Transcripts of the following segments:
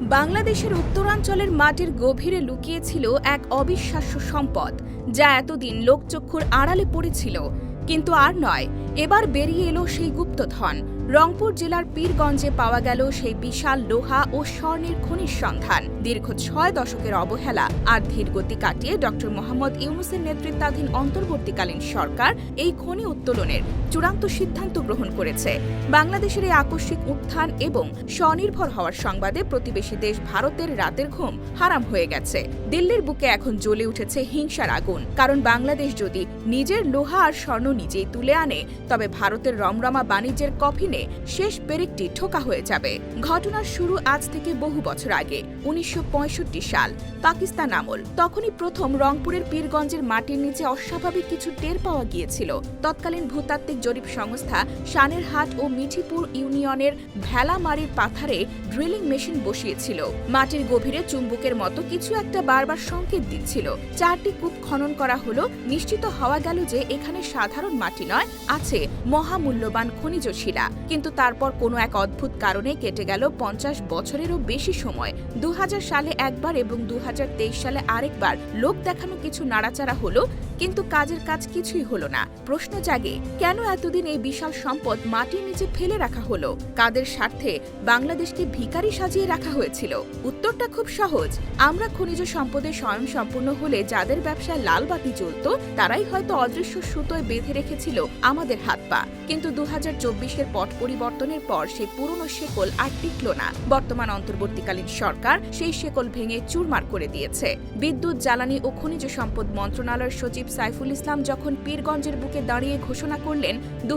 বাংলাদেশের উত্তরাঞ্চলের মাটির গভীরে লুকিয়েছিল এক অবিশ্বাস্য সম্পদ, যা এতদিন লোকচক্ষুর আড়ালে পড়েছিল। কিন্তু আর নয়, এবার বেরিয়ে এলো সেই গুপ্তধন রংপুর জেলার পীরগঞ্জে পাওয়া গেল সেই বিশাল লোহা ও স্বর্ণের খনির সন্ধান। দীর্ঘ ছয় দশকের অবহেলা আর ধীর গতি কাটিয়ে ডক্টর মোহাম্মদ ইউনুসের নেতৃত্বাধীন অন্তর্বর্তীকালীন সরকার এই খনি উত্তোলনের চূড়ান্ত সিদ্ধান্ত গ্রহণ করেছে। বাংলাদেশের এই আকস্মিক উত্থান এবং স্বনির্ভর হওয়ার সংবাদে প্রতিবেশী দেশ ভারতের রাতের ঘুম হারাম হয়ে গেছে। দিল্লির বুকে এখন জ্বলে উঠেছে হিংসার আগুন। কারণ বাংলাদেশ যদি নিজের লোহা আর স্বর্ণ নিজেই তুলে আনে, তবে ভারতের রমরমা বাণিজ্যের কফিনে শেষ পেরেকটি ঠোকা হয়ে যাবে। ঘটনার শুরু আজ থেকে বহু বছর আগে, উনিশশো সাল। পাকিস্তান আমল। তখনই প্রথম রংপুরের পীরগঞ্জের মাটির নিচে অস্বাভাবিক কিছু টের পাওয়া গিয়েছিল। তৎকালীন ভূতাত্ত্বিক জরিপ সংস্থা সানেরহাট ও মিঠিপুর ইউনিয়নের ভেলামারির পাথারে ড্রিলিং মেশিন বসিয়েছিল। মাটির গভীরে চুম্বকের মতো কিছু একটা বারবার সংকেত দিচ্ছিল। চারটি কূপ খনন করা হলো। নিশ্চিত হওয়া গেল যে এখানে সাধারণ মাটি নয়, আছে মহামূল্যবান খনিজ শিলা। কিন্তু তারপর কোনো এক অদ্ভুত কারণে কেটে গেল পঞ্চাশ বছরেরও বেশি সময়। দু হাজার সালে একবার এবং দু হাজার তেইশ সালে আরেকবার লোক দেখানো কিছু নাড়াচাড়া হলো কিন্তু কাজের কাজ কিছুই হলো না। প্রশ্ন জাগে, কেন এতদিন এই বিশাল সম্পদ মাটির নিচে ফেলে রাখা হলো? কাদের স্বার্থে বাংলাদেশকে ভিখারি সাজিয়ে রাখা হয়েছিল? উত্তরটা খুব সহজ, আমরা খনিজ সম্পদে স্বয়ং সম্পূর্ণ হলে যাদের ব্যবসায় লাল বাতি জ্বলত, তারাই হয়তো অদৃশ্য সুতোয় বেঁধে রেখেছিল আমাদের হাত পা। কিন্তু দু হাজার চব্বিশের পট পরিবর্তনের পর সেই পুরনো শেকল আর টিকল না। বর্তমান অন্তর্বর্তীকালীন সরকার সেই শেকল ভেঙে চুরমার করে দিয়েছে। বিদ্যুৎ, জ্বালানি ও খনিজ সম্পদ মন্ত্রণালয়ের সচিব সাইফুল ইসলাম যখন পীরগঞ্জের বুকে দাঁড়িয়ে ঘোষণা করলেন দু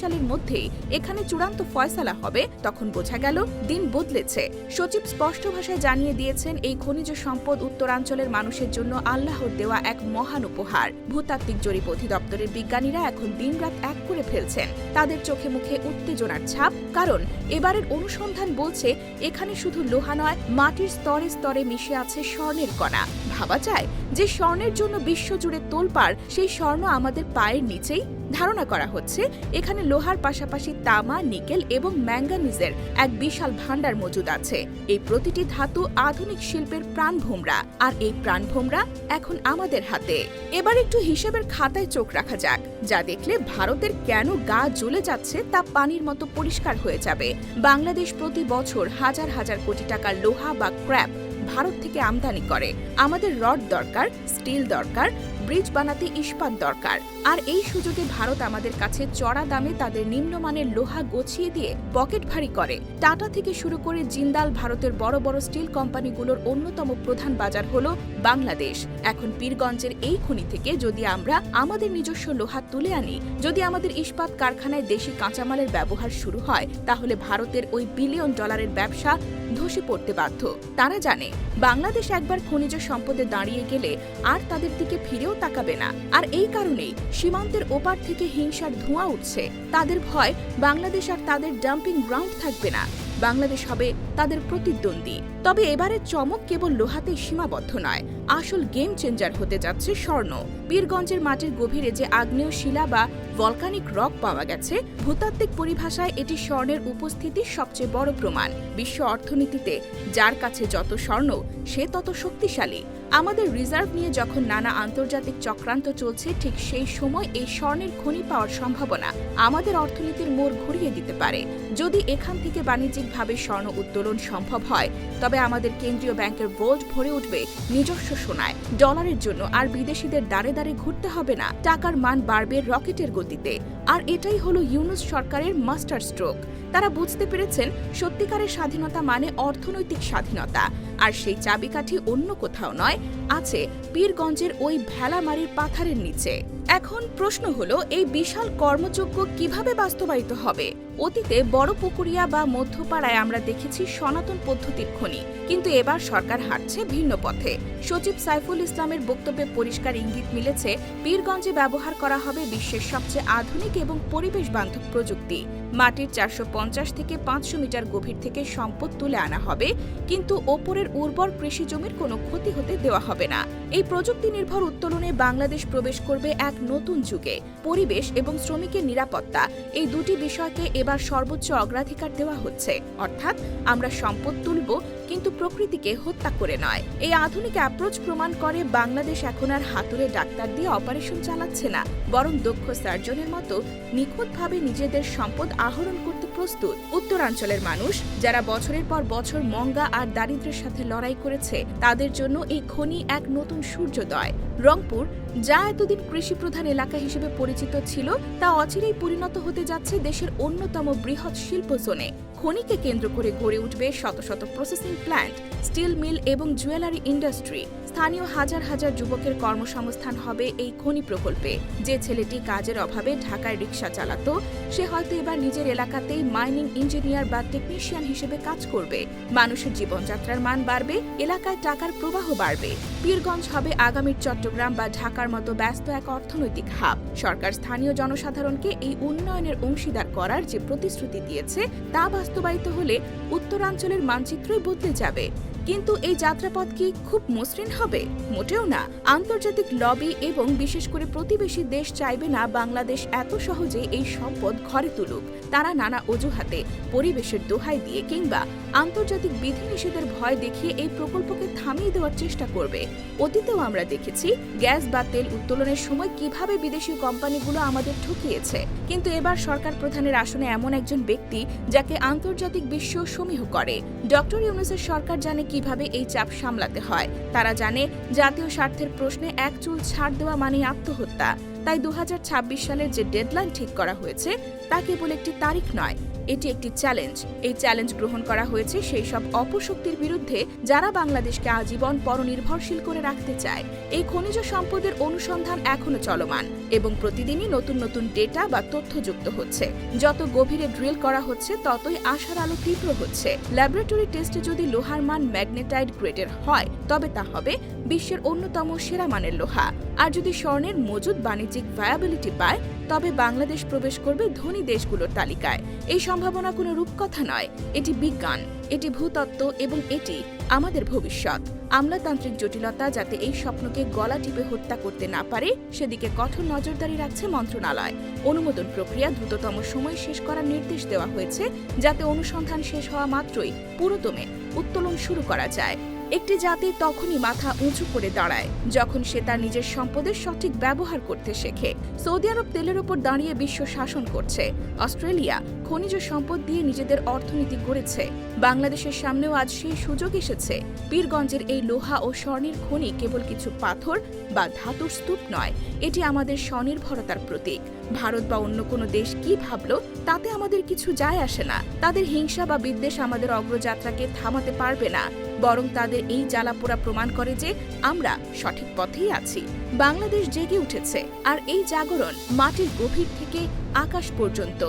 সালের মধ্যেই এখানে চূড়ান্ত ফয়সালা হবে, তখন বোঝা গেল দিন বদলেছে। সচিব স্পষ্ট ভাষায় জানিয়ে দিয়েছেন, এই খনিজ সম্পদ উত্তরাঞ্চলের মানুষের জন্য আল্লাহর দেওয়া এক মহান উপহার। ভূতাত্ত্বিক জরিপ অধিদপ্তরের বিজ্ঞানীরা এখন দিনরাত এক করে ফেলছেন। তাদের চোখে মুখে উত্তেজনার ছাপ, কারণ এবারের অনুসন্ধান বলছে, এখানে শুধু লোহা নয়, মাটির স্তরে স্তরে মিশে আছে স্বর্ণের কণা। ভাবা যায় যে স্বর্ণের জন্য বিশ্বজুড়ে তোলপাড় সেই স্বর্ণ আমাদের পায়ের নিচেই ধারণা করা হচ্ছে। এখানে লোহার পাশাপাশি তামা, নিকেল এবং ম্যাঙ্গানিজের এক বিশাল ভাণ্ডার মজুদ আছে। এই প্রতিটি ধাতু আধুনিক শিল্পের প্রাণভোমরা আর এই প্রাণভোমরা এখন আমাদের হাতে। এবার একটু হিসেবের খাতায় চোখ রাখা যাক। যা দেখলে ভারতের কেন গা জ্বলে যাচ্ছে তা পানির মতো পরিষ্কার হয়ে যাবে। বাংলাদেশ প্রতি বছর হাজার হাজার কোটি টাকার লোহা বা ক্র্যাপ ভারত থেকে আমদানি করে। আমাদের রড দরকার, স্টিল দরকার ব্রিজ বানাতে ইস্পাত দরকার। আর এই সুযোগে ভারত আমাদের কাছে চড়া দামে তাদের নিম্নমানের লোহা গছিয়ে দিয়ে পকেট ভারী করে। টাটা থেকে শুরু করে জিন্দাল ভারতের বড় বড় স্টিল কোম্পানিগুলোর অন্যতম প্রধান বাজার হলো বাংলাদেশ। এখন পীরগঞ্জের এই খনি থেকে যদি আমরা আমাদের নিজস্ব লোহা তুলে আনি, যদি আমাদের ইস্পাত কারখানায় দেশি কাঁচামালের ব্যবহার শুরু হয়, তাহলে ভারতের ওই বিলিয়ন ডলারের ব্যবসা ধসে পড়তে বাধ্য। তারা জানে, বাংলাদেশ একবার খনিজ সম্পদে দাঁড়িয়ে গেলে আর তাদের দিকে ফিরেও তাকাবে না। আর এই কারণেই সীমান্তের ওপার থেকে হিংসার ধোঁয়া উঠছে। তাদের ভয় বাংলাদেশ আর তাদের ডাম্পিং গ্রাউন্ড থাকবে না। বাংলাদেশ হবে তাদের প্রতিদ্বন্দ্বী। তবে এবারের চমক কেবল লোহাতে সীমাবদ্ধ নয়। আসল গেম চেঞ্জার হতে যাচ্ছে স্বর্ণ। পীরগঞ্জের মাটির গভীরে যে আগ্নেয় শিলা বা ভলকানিক রক পাওয়া গেছে, ভূতাত্ত্বিক পরিভাষায় এটি স্বর্ণের উপস্থিতির সবচেয়ে বড় প্রমাণ। বিশ্ব অর্থনীতিতে যার কাছে যত স্বর্ণ, সে তত শক্তিশালী। আমাদের রিজার্ভ নিয়ে যখন নানা আন্তর্জাতিক চক্রান্ত চলছে, ঠিক সেই সময় এই স্বর্ণের খনি পাওয়ার সম্ভাবনা আমাদের অর্থনীতির মোড় ঘুরিয়ে দিতে পারে। যদি এখান থেকে বাণিজ্যিকভাবে স্বর্ণ উত্তোলন সম্ভব হয়, তবে আমাদের কেন্দ্রীয় ব্যাংকের বোল্ট ভরে উঠবে নিজস্ব সোনায় ডলারের জন্য আর বিদেশিদের দাঁড়ে দাঁড়ে ঘুরতে হবে না। টাকার মান বাড়বে রকেটের গতিতে। আর এটাই হলো ইউনুস সরকারের মাস্টার স্ট্রোক। তারা বুঝতে পেরেছেন সত্যিকারের স্বাধীনতা মানে অর্থনৈতিক স্বাধীনতা। আর সেই চাবিকাঠি অন্য কোথাও নয়, আছে পীরগঞ্জের ওই ভেলামারির পাথারের নিচে। এখন প্রশ্ন হলো, এই বিশাল কর্মযজ্ঞ কীভাবে বাস্তবায়িত হবে? অতীতে বড় পুকুরিয়া বা মধ্যপাড়ায় আমরা দেখেছি সনাতন পদ্ধতির খনি। কিন্তু এবার সরকার হাঁটছে ভিন্ন পথে। সচিব সাইফুল ইসলামের বক্তব্যে পরিষ্কার ইঙ্গিত মিলেছে, পীরগঞ্জে ব্যবহার করা হবে বিশ্বের সবচেয়ে আধুনিক এবং পরিবেশ বান্ধব প্রযুক্তি। মাটির চারশো পঞ্চাশ থেকে পাঁচশো মিটার গভীর থেকে সম্পদ তুলে আনা হবে, কিন্তু ওপরের উর্বর কৃষি জমির কোনো ক্ষতি হতে দেওয়া হবে না। এই প্রযুক্তি নির্ভর উত্তোলনে বাংলাদেশ প্রবেশ করবে এক নতুন যুগে, পরিবেশ এবং শ্রমিকের নিরাপত্তা। এই দুটি বিষয়কে এবার সর্বোচ্চ অগ্রাধিকার দেওয়া হচ্ছে। অর্থাৎ আমরা সম্পদ তুলব, কিন্তু প্রকৃতিকে হত্যা করে নয়। এই আধুনিক অ্যাপ্রোচ প্রমাণ করে বাংলাদেশ এখন আর হাতুড়ে ডাক্তার দিয়ে অপারেশন চালাচ্ছে না, বরং দক্ষ সার্জনের মতো নিখুঁতভাবে নিজেদের সম্পদ আহরণ করতে প্রস্তুত। উত্তরাঞ্চলের মানুষ, যারা বছরের পর বছর মঙ্গা আর দারিদ্র্যের সাথে লড়াই করেছে, তাদের জন্য এই খনি এক নতুন সূর্যোদয়। রংপুর, যা এতদিন কৃষি প্রধান এলাকা হিসেবে পরিচিত ছিল, তা অচিরেই পরিণত হতে যাচ্ছে দেশের অন্যতম বৃহৎ শিল্প জোনে। খনিকে কেন্দ্র করে গড়ে উঠবে শত শত প্রসেসিং প্ল্যান্ট স্টিল মিল এবং জুয়েলারি ইন্ডাস্ট্রি স্থানীয় হাজার হাজার যুবকের কর্মসংস্থান হবে এই খনি প্রকল্পে। যে ছেলেটি কাজের অভাবে ঢাকায় রিক্সা চালাতো, সে হয়তো এবার নিজের এলাকাতেই মাইনিং ইঞ্জিনিয়ার বা টেকনিশিয়ান হিসেবে কাজ করবে। মানুষের জীবনযাত্রার মান বাড়বে, এলাকায় টাকার প্রবাহ বাড়বে। পীরগঞ্জ হবে আগামীর চট্টগ্রাম বা ঢাকার মতো ব্যস্ত এক অর্থনৈতিক হাব। সরকার স্থানীয় জনসাধারণকে এই উন্নয়নের অংশীদার করার যে প্রতিশ্রুতি দিয়েছে, তা বাস্তবায়িত হলে উত্তরাঞ্চলের মানচিত্রই বদলে যাবে। কিন্তু এই যাত্রাপথ কি খুব মসৃণ হবে? মোটেও না। আন্তর্জাতিক লবি এবং বিশেষ করে প্রতিবেশী দেশ চাইবে না বাংলাদেশ এত সহজে এই সম্পদ ঘরে তুলুক। তারা নানা অজুহাতে পরিবেশের দোহাই দিয়ে কিংবা আন্তর্জাতিক বিধিনিষেধের ভয় দেখিয়ে এই প্রকল্পকে থামিয়ে দেওয়ার চেষ্টা করবে। অতীতেও আমরা দেখেছি গ্যাস বা তেল উত্তোলনের সময় কীভাবে বিদেশি কোম্পানিগুলো আমাদের ঠকিয়েছে। কিন্তু এবার সরকার প্রধানের আসনে এমন একজন ব্যক্তি যাকে আন্তর্জাতিক বিশ্ব সমীহ করে। ডক্টর ইউনুসের সরকার জানে কীভাবে এই চাপ সামলাতে হয়। তারা জানে জাতীয় স্বার্থের প্রশ্নে এক চুল ছাড় দেওয়া মানেই আত্মহত্যা। তাই দু হাজার ছাব্বিশ সালের যে ডেডলাইন ঠিক করা হয়েছে, তা কেবল একটি তারিখ নয় এটি একটি চ্যালেঞ্জ এই চ্যালেঞ্জ গ্রহণ করা হয়েছে সেই সব অপশক্তির বিরুদ্ধে যারা বাংলাদেশকে আজীবন পরনির্ভরশীল করে রাখতে চায়। এই খনিজ সম্পদের অনুসন্ধান এখনও চলমান এবং প্রতিদিনই নতুন নতুন ডেটা বা তথ্য যুক্ত হচ্ছে। যত গভীরে ড্রিল করা হচ্ছে, ততই আশার আলো তীব্র হচ্ছে। ল্যাবরেটরি টেস্টে যদি লোহার মান ম্যাগনেটাইড গ্রেডের হয়, তবে তা হবে বিশ্বের অন্যতম সেরা মানের লোহা। আর যদি স্বর্ণের মজুদ বাণিজ্যিক ভায়াবিলিটি পায় তবে বাংলাদেশ প্রবেশ করবে ধনী দেশগুলোর তালিকায়। এই সম্ভাবনা কোনো রূপকথা নয়। এটি বিজ্ঞান, এটি ভূতত্ত্ব এবং এটি আমাদের ভবিষ্যৎ। আমলাতান্ত্রিক জটিলতা যাতে এই স্বপ্নকে গলা টিপে হত্যা করতে না পারে, সেদিকে কঠোর নজরদারি রাখছে মন্ত্রণালয়। অনুমোদন প্রক্রিয়া দ্রুততম সময় শেষ করার নির্দেশ দেওয়া হয়েছে, যাতে অনুসন্ধান শেষ হওয়া মাত্রই পুরোদমে উত্তোলন শুরু করা যায়। একটি জাতি তখনই মাথা উঁচু করে দাঁড়ায়, যখন সে তার নিজের সম্পদের সঠিক ব্যবহার করতে শেখে। সৌদি আরব তেলের ওপর দাঁড়িয়ে বিশ্ব শাসন করছে। অস্ট্রেলিয়া খনিজ সম্পদ দিয়ে নিজেদের অর্থনীতি গড়েছে। বাংলাদেশের সামনেও আজ সেই সুযোগ এসেছে। পীরগঞ্জের এই লোহা ও স্বর্ণের খনি কেবল কিছু পাথর বা ধাতুর স্তূপ নয়, এটি আমাদের স্বনির্ভরতার প্রতীক। ভারত বা অন্য কোনো দেশ কি ভাবলো, তাতে আমাদের কিছু যায় আসে না। তাদের হিংসা বা বিদ্বেষ আমাদের অগ্রযাত্রাকে থামাতে পারবে না। বরং তাদের এই জ্বালাপোড়া প্রমাণ করে যে আমরা সঠিক পথেই আছি। বাংলাদেশ জেগে উঠেছে, আর এই জাগরণ মাটির গভীর থেকে আকাশ পর্যন্ত।